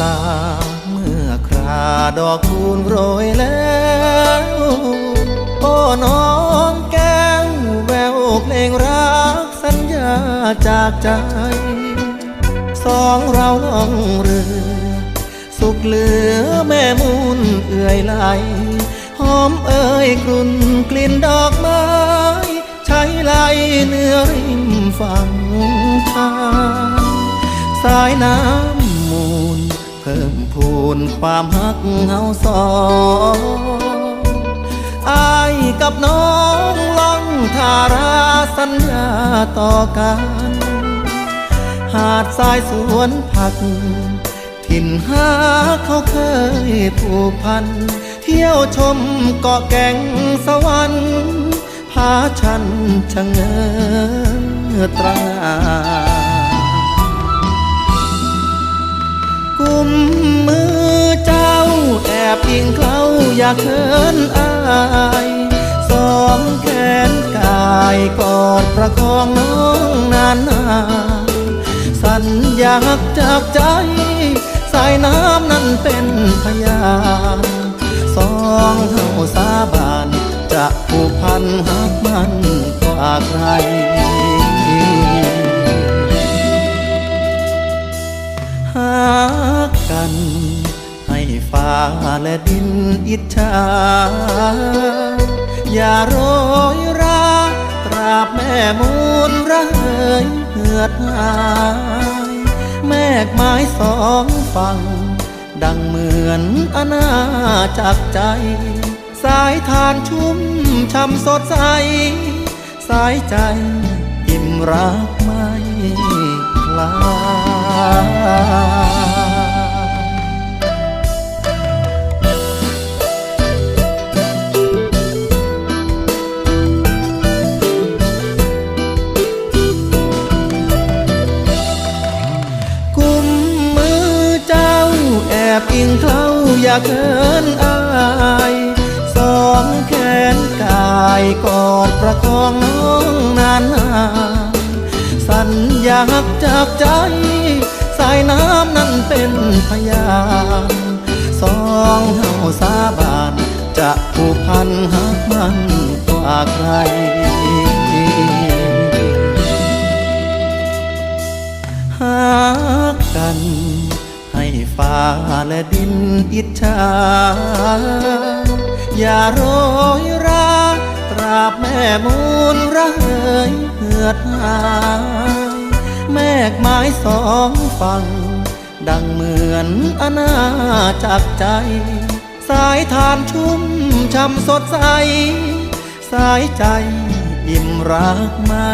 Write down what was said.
ตา เมื่อคราดอกคูณโรยแล้ว โอ้น้องแก้วแววเพลงรักสัญญาจากใจ สองเราล่องเรือ สุขเหลือแม่มูนเอื่อยไหลหอมเอ่ยกลุ่นกลิ่นดอกไม้ใช้ไหลเนื้อริมฝั่งทางสายน้ำมู พิ่มพูนความฮักเฮาสองอายกับน้องล่องทาราสัญญาต่อกัน หาดทรายสวนผัก ถิ่นหาเขาเคยผูกพัน เที่ยวชมเกาะแก่งสวรรค์พาฉันชะเง้อตรา บอิงเคล้าอยากเขินอายสองแขนกายกอดประคองน้องนานนานสัญญาจากใจ สายน้ำนั้นเป็นพยานสองเฮาสาบานจะผูกพันหักมันกว่าใครหากกัน ฟ้าและดินอิจฉาอย่าโรยราตราบแม่มูลระเหยเหือดหายแมกไม้สองฝั่ง ดังเหมือนอาณาจักใจ สายทานชุ่มช่ำสดใส สายใจอิ่มรักไม่คลาย อย่าเขินอายสองแขนกายกอดประคองน้องนานนานสัญญาจากใจ สายน้ำนั้นเป็นพยานสองเฮาสาบานจะผูกพันหักมันกว่าใครหากกัน ฟ้าและดินอิจฉาอย่าโรยราตราบแม่มูลระเหยเหือดหายแมกไม้สองฝั่ง ดังเหมือนอาณาจักใจ สายทานชุ่มช่ำสดใส สายใจอิ่มรักไม่